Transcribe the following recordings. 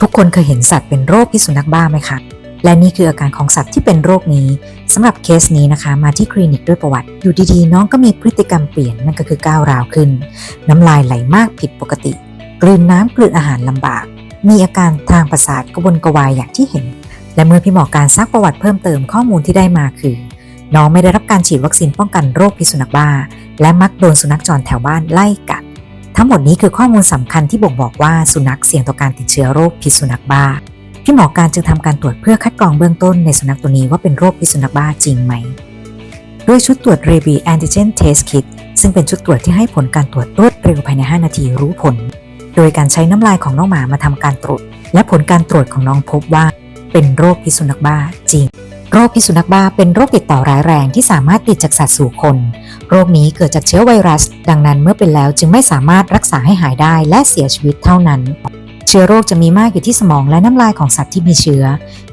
ทุกคนเคยเห็นสัตว์เป็นโรคพิษสุนัขบ้าไหมคะ และนี่คืออาการของสัตว์ที่เป็นโรคนี้สำหรับเคสนี้นะคะ มาที่คลินิกด้วยประวัติ อยู่ดีๆ น้องก็มีพฤติกรรมเปลี่ยนนั่นก็คือก้าวร้าวขึ้น น้ำลายไหลมากผิดปกติ กลืนน้ำกลืนอาหารลำบาก มีอาการทางประสาทกระวนกระวายอย่างที่เห็น และเมื่อพี่หมอการซักประวัติเพิ่มเติมข้อมูลที่ได้มาคือ น้องไม่ได้รับการฉีดวัคซีนป้องกันโรคพิษสุนัขบ้า และมักโดนสุนัขจรแถวบ้านไล่กัด ทั้งหมดนี้คือข้อมูลสำคัญที่บ่งบอกว่าสุนัขเสี่ยงต่อการติดเชื้อโรคพิษสุนัขบ้า พี่หมอการจึงทำการตรวจเพื่อคัดกรองเบื้องต้นในสุนัขตัวนี้ว่าเป็นโรคพิษสุนัขบ้าจริงไหม ด้วยชุดตรวจ r a b i e Antigen Test Kit ซึ่งเป็นชุดตรวจที่ให้ผลการตรวจรวดเร็วภายใน 5 นาทีรู้ผล โดยการใช้น้ำลายของน้องหมามาทำการตรวจ และผลการตรวจของน้องพบว่า เป็นโรคพิษสุนัขบ้าจริง โรคพิษสุนัขบ้าเป็นโรคติดต่อร้ายแรงที่สามารถติดจากสัตว์สู่คน โรคนี้เกิดจากเชื้อไวรัส ดังนั้นเมื่อเป็นแล้วจึงไม่สามารถรักษาให้หายได้และเสียชีวิตเท่านั้น เชื้อโรคจะมีมากอยู่ที่สมองและน้ำลายของสัตว์ที่มีเชื้อ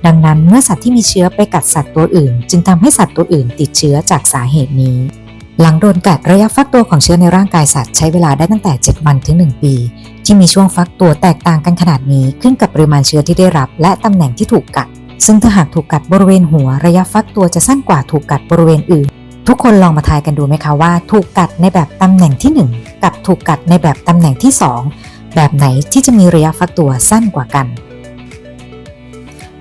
ดังนั้นเมื่อสัตว์ที่มีเชื้อไปกัดสัตว์ตัวอื่น จึงทำให้สัตว์ตัวอื่น ติดเชื้อจากสาเหตุนี้ หลังโดนกัดระยะฟักตัวของเชื้อในร่างกายสัตว์ใช้เวลาได้ตั้งแต่ 7 วันถึง 1 ปี ที่มีช่วงฟักตัวแตกต่างกันขนาดนี้ขึ้นกับปริมาณเชื้อที่ได้รับ และตำแหน่งที่ถูกกัด ซึ่งถ้าหากถูกกัดบริเวณหัวระยะฟักตัวจะสั้นกว่าถูกกัดบริเวณอื่น ทุกคนลองมาทายกันดูไหมคะว่า ถูกกัดในแบบตำแหน่งที่ 1 กับถูกกัดในแบบตำแหน่งที่ 2 แบบไหนที่จะมีระยะฟักตัวสั้นกว่ากัน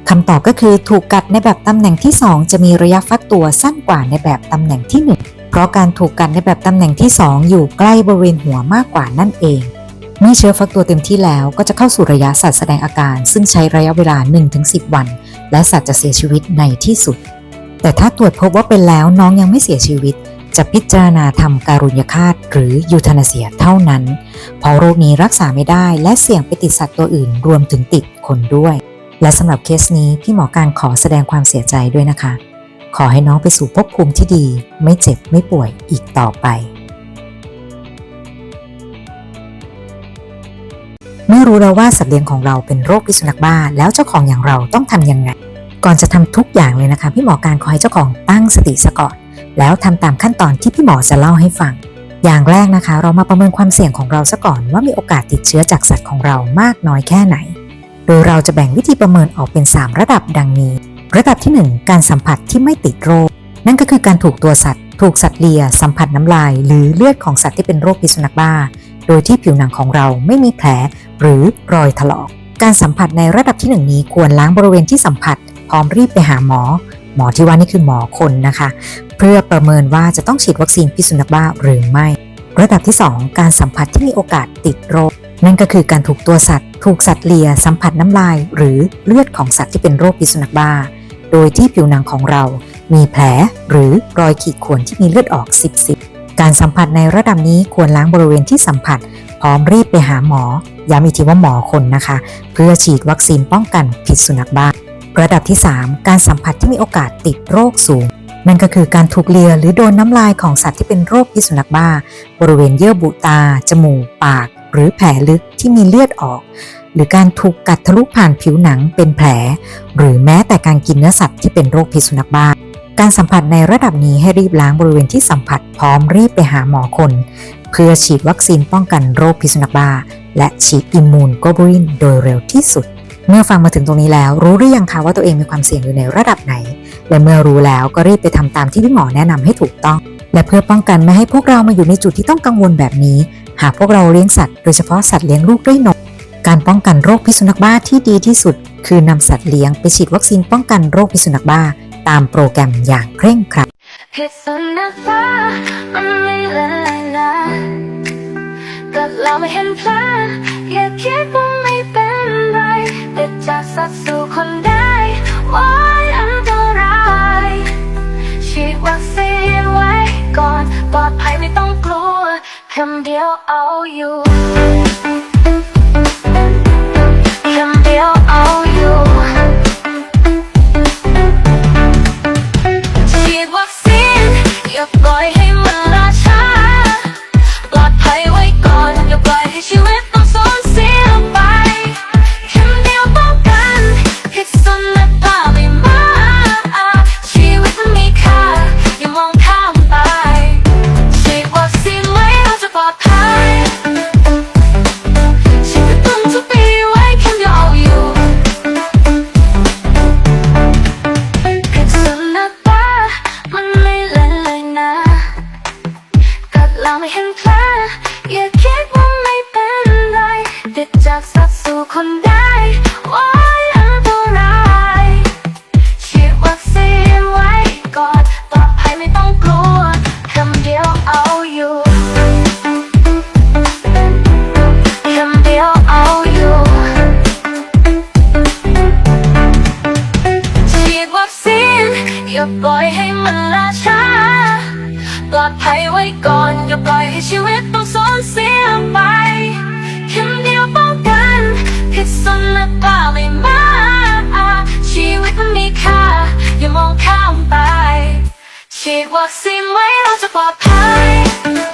คำตอบก็คือถูกกัดในแบบตำแหน่งที่ 2 จะมีระยะฟักตัวสั้นกว่าในแบบตำแหน่งที่ 1 เพราะการถูกกัดในแบบตำแหน่งที่ 2 อยู่ใกล้บริเวณหัวมากกว่านั่นเองเมื่อเชื้อฟักตัวเต็มที่แล้วก็จะเข้าสู่ระยะสัตว์แสดงอาการ ซึ่งใช้ระยะเวลา 1-10 วัน และสัตว์จะเสียชีวิตในที่สุด แต่ถ้าตรวจพบว่าเป็นแล้วน้องยังไม่เสียชีวิต จะพิจารณาทำการุญยฆาตหรือยูทานาเซียเท่านั้น เพราะโรคนี้รักษาไม่ได้และเสี่ยงไปติดสัตว์ตัวอื่นรวมถึงติดคนด้วย และสำหรับเคสนี้พี่หมอการขอแสดงความเสียใจด้วยนะคะ ขอให้น้องไปสู่ภพภูมิที่ดี ไม่เจ็บไม่ป่วยอีกต่อไปเมื่อรู้แล้วว่าสัตว์เลี้ยงของเราเป็นโรคพิษสุนัขบ้าแล้วเจ้าของอย่างเราต้องทำยังไง ก่อนจะทำทุกอย่างเลยนะคะ พี่หมอการขอให้เจ้าของตั้งสติซะก่อน แล้วทำตามขั้นตอนที่พี่หมอจะเล่าให้ฟัง อย่างแรกนะคะ เรามาประเมินความเสี่ยงของเราซะก่อน ว่ามีโอกาสติดเชื้อจากสัตว์ของเรามากน้อยแค่ไหน โดยเราจะแบ่งวิธีประเมินออกเป็น 3 ระดับดังนี้ ระดับที่ 1 การสัมผัสที่ไม่ติดโรค นั่นก็คือการถูกตัวสัตว์ ถูกสัตว์เลีย สัมผัสน้ำลาย หรือเลือดของสัตว์ที่เป็นโรคพิษสุนัขบ้า โดยที่ผิวหนังของเราไม่มีแผลหรือรอยถลอกการสัมผัสในระดับที่ 1 นี้ควรล้างบริเวณที่สัมผัส พร้อมรีบไปหาหมอ หมอที่ว่านี่คือหมอคนนะคะ เพื่อประเมินว่าจะต้องฉีดวัคซีนพิษสุนัขบ้าหรือไม่ ระดับที่ 2 การสัมผัสที่มีโอกาสติดโรค นั่นก็คือการถูกตัวสัตว์ ถูกสัตว์เลีย สัมผัสน้ำลาย หรือเลือดของสัตว์ที่เป็นโรคพิษสุนัขบ้า โดยที่ผิวหนังของเรา มีแผลหรือรอยขีดข่วนที่มีเลือดออกสิบสิบการสัมผัสในระดับนี้ควรล้างบริเวณที่สัมผัส พร้อมรีบไปหาหมอ ย้ำอีกทีว่าหมอคนนะคะ เพื่อฉีดวัคซีนป้องกันพิษสุนัขบ้า ระดับที่ 3 การสัมผัสที่มีโอกาสติดโรคสูง นั่นก็คือการถูกเลียหรือโดนน้ำลายของสัตว์ที่เป็นโรคพิษสุนัขบ้า บริเวณเยื่อบุตา จมูก ปาก หรือแผลลึกที่มีเลือดออก หรือการถูกกัดทะลุผ่านผิวหนังเป็นแผล หรือแม้แต่การกินเนื้อสัตว์ที่เป็นโรคพิษสุนัขบ้า การสัมผัสในระดับนี้ให้รีบล้างบริเวณที่สัมผัสพร้อมรีบไปหาหมอคน เพื่อฉีดวัคซีนป้องกันโรคพิษสุนัขบ้า และฉีดอิมมูนโกบูลินโดยเร็วที่สุด เมื่อฟังมาถึงตรงนี้แล้ว รู้หรือยังคะว่าตัวเองมีความเสี่ยงอยู่ในระดับไหน และเมื่อรู้แล้วก็รีบไปทำตามที่พี่หมอแนะนำให้ถูกต้อง และเพื่อป้องกันไม่ให้พวกเรามาอยู่ในจุดที่ต้องกังวลแบบนี้ หากพวกเราเลี้ยงสัตว์โดยเฉพาะสัตว์เลี้ยงลูกด้วยนมการป้องกันโรคพิษสุนัขบ้าที่ดีที่สุด คือนำสัตว์เลี้ยงไปฉีดวัคซีนป้องกันโรคพิษสุนัขบ้า ตามโปรแกรมอย่างเคร่งครัด สัตว์สู่คนได้ว่าอันตรายฉีดวัคซีนไว้ก่อนปลอดภัยไม่ต้องกลัวคำเดียวเอาอยู่ ห็นแผลอย่าคิดว่าไม่เป็นไรติดจากสักสู่คนได้ว่าอันตรายฉีดวัคซีนไว้ก่อนปลอดภัยไม่ต้องกลัวคำเดียวเอาอยู่คำเดียวเอาอยู่ฉีดวัคซีนอย่าบอก ชีวิตต้องสูญเสียไปแค่เดียวป้องกันผิดสนและเปล่าไม่มาชีวิตมีค่า อย่ามองข้ามไป ฉีดวัคซีนไว้เราจะปลอดภัย